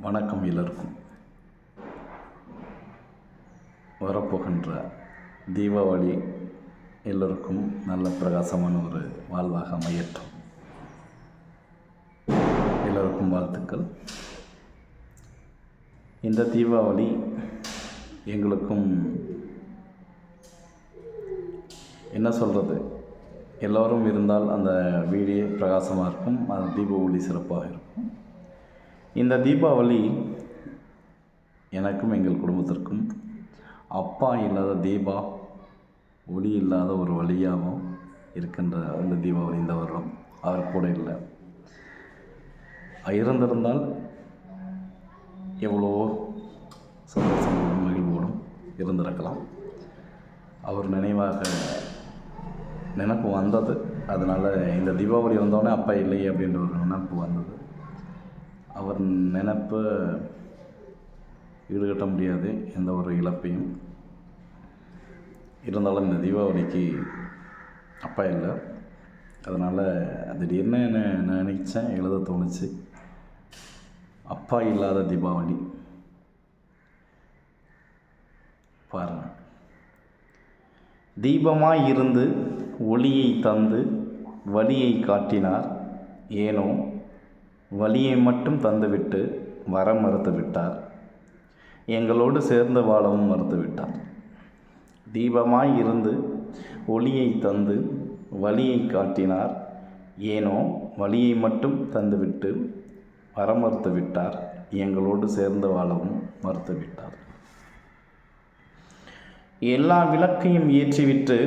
வணக்கம் எல்லோருக்கும். வரப்போகின்ற தீபாவளி எல்லோருக்கும் நல்ல பிரகாசமான ஒரு வாழ்வாக அமையட்டும். எல்லோருக்கும் வாழ்த்துக்கள். இந்த தீபாவளி எங்களுக்கும் என்ன சொல்கிறது எல்லோரும் இருந்தால் அந்த வீடே பிரகாசமாக இருக்கும் அந்த தீப ஒளி சிறப்பாக இருக்கும். இந்த தீபாவளி எனக்கும் எங்கள் குடும்பத்திற்கும் அப்பா இல்லாத தீபா ஒளி இல்லாத ஒரு வழியாகவும் இருக்கின்ற இந்த தீபாவளி இந்த வருடம். அவர் கூட இல்லை. இருந்திருந்தால் எவ்வளவோ சந்தோஷம் மகிழ்வோடும் இருந்திருக்கலாம். அவர் நினைவாக நினப்பு வந்தது. அதனால் இந்த தீபாவளி வந்தோடனே அப்பா இல்லையே அப்படின்ற ஒரு நினப்பு வந்தது. அவர் நினப்பை ஈடுகட்ட முடியாது எந்த ஒரு இழப்பையும். இருந்தாலும் இந்த தீபாவளிக்கு அப்பா இல்லை. அதனால் திடீர்னு என்ன நினச்சேன் எழுத தோணுச்சு. அப்பா இல்லாத தீபாவளி. பாருங்கள் தீபமாக இருந்து ஒளியை தந்து வழியை காட்டினார். ஏனோ வழியை மட்டும் தந்துவிட்டு வர மறுத்து விட்டார் எங்களோடு சேர்ந்து வாழவும் மறுத்து விட்டார் தீபமாய் இருந்து ஒளியை தந்து வழியை காட்டினார். ஏனோ வழியை மட்டும் தந்துவிட்டு வர மறுத்து விட்டார் எங்களோடு சேர்ந்து வாழவும் மறுத்து விட்டார் எல்லா விளக்கையும் ஏற்றிவிட்டு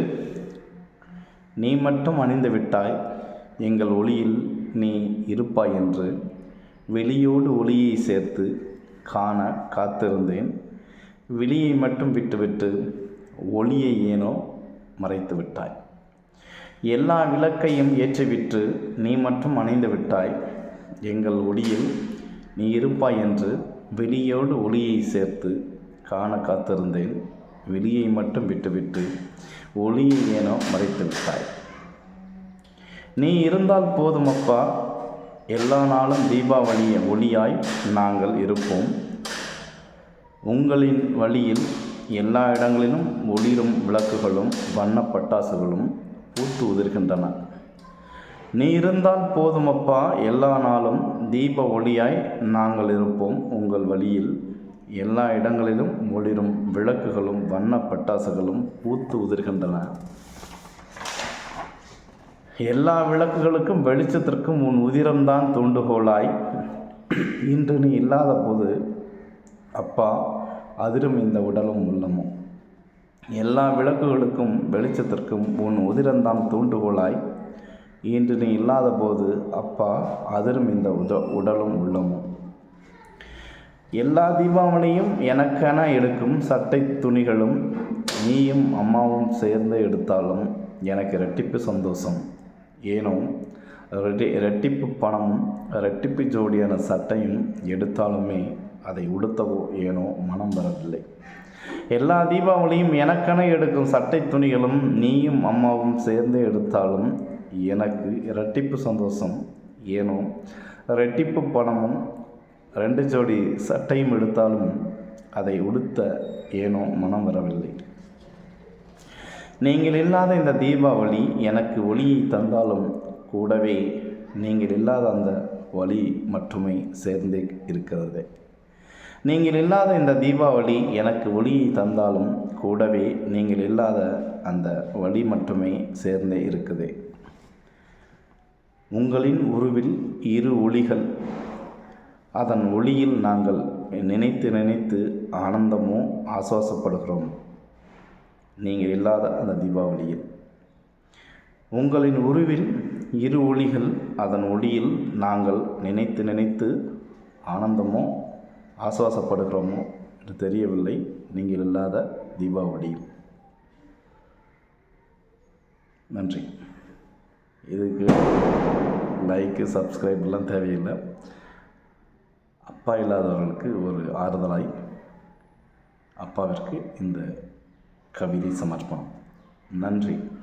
நீ மட்டும் அணிந்து விட்டாய் எங்கள் ஒளியில் நீ இருப்பாய் என்று வெளியோடு ஒளியை சேர்த்து காண காத்திருந்தேன். வெளியை மட்டும் விட்டுவிட்டு ஒளியை ஏனோ மறைத்து விட்டாய். எல்லா விளக்கையும் ஏற்றிவிட்டு நீ மட்டும் அணைந்து விட்டாய். எங்கள் ஒளியில் நீ இருப்பாய் என்று வெளியோடு ஒளியை சேர்த்து காண காத்திருந்தேன். வெளியை மட்டும் விட்டுவிட்டு ஒளியை ஏனோ மறைத்து விட்டாய். நீ இருந்தால் போதுமப்பா எல்லா நாளும் தீபாவளிய ஒளியாய் நாங்கள் இருப்போம். உங்களின் வழியில் எல்லா இடங்களிலும் ஒளிரும் விளக்குகளும் வண்ண பட்டாசுகளும் பூத்து உதிர்கின்றன. நீ இருந்தால் போதுமப்பா எல்லா நாளும் தீப ஒளியாய் நாங்கள் இருப்போம். உங்கள் வழியில் எல்லா இடங்களிலும் ஒளிரும் விளக்குகளும் வண்ண பட்டாசுகளும் பூத்து உதிர்கின்றன. எல்லா விளக்குகளுக்கும் வெளிச்சத்திற்கும் உன் உதிரம்தான் தூண்டுகோலாய். இன்று நீ இல்லாத போது அப்பா அதிரும் இந்த உடலும் உள்ளமும் எல்லா விளக்குகளுக்கும் வெளிச்சத்திற்கும் உன் உதிரம்தான் தூண்டுகோலாய். இன்று நீ இல்லாத போது அப்பா அதிரும் இந்த உத உடலும் உள்ளமும் எல்லா தீபாவளியும் எனக்கென எடுக்கும் சட்டை துணிகளும் நீயும் அம்மாவும் சேர்ந்து எடுத்தாலும் எனக்கு ரெட்டிப்பு சந்தோஷம். ஏனோ ரெட்டி ரெட்டிப்பு பணமும் ரெட்டிப்பு ஜோடியான சட்டையும் எடுத்தாலுமே அதை உடுத்தவோ ஏனோ மனம் வரவில்லை. எல்லா தீபாவளியும் எனக்கென எடுக்கும் சட்டை துணிகளும் நீயும் அம்மாவும் சேர்ந்து எடுத்தாலும் எனக்கு இரட்டிப்பு சந்தோஷம் ஏனோ ரெட்டிப்பு பணமும் ரெண்டு ஜோடி சட்டையும் எடுத்தாலும் அதை உடுத்த ஏனோ மனம் வரவில்லை. நீங்கள் இல்லாத இந்த தீபாவளி எனக்கு ஒளியை தந்தாலும் கூடவே நீங்கள் இல்லாத அந்த வழி மட்டுமே சேர்ந்தே இருக்கிறது. நீங்கள் இல்லாத இந்த தீபாவளி எனக்கு ஒளியை தந்தாலும் கூடவே நீங்கள் இல்லாத அந்த வழி மட்டுமே சேர்ந்தே இருக்குது. உங்களின் உருவில் இரு ஒளிகள். அதன் ஒளியில் நாங்கள் நினைத்து நினைத்து ஆனந்தமோ ஆசுவாசப்படுகிறோம். நீங்கள் இல்லாத அந்த தீபாவளியில். உங்களின் உருவில் இரு ஒளிகள் அதன் ஒளியில் நாங்கள் நினைத்து நினைத்து ஆனந்தமோ ஆசுவாசப்படுகிறோமோ என்று தெரியவில்லை. நீங்கள் இல்லாத தீபாவளியில் நன்றி. இதுக்கு லைக்கு சப்ஸ்கிரைப்லாம் தேவையில்லை. அப்பா இல்லாதவர்களுக்கு ஒரு ஆறுதலாய் அப்பாவிற்கு இந்த கவிதை சமர்ப்பணம். நன்றி.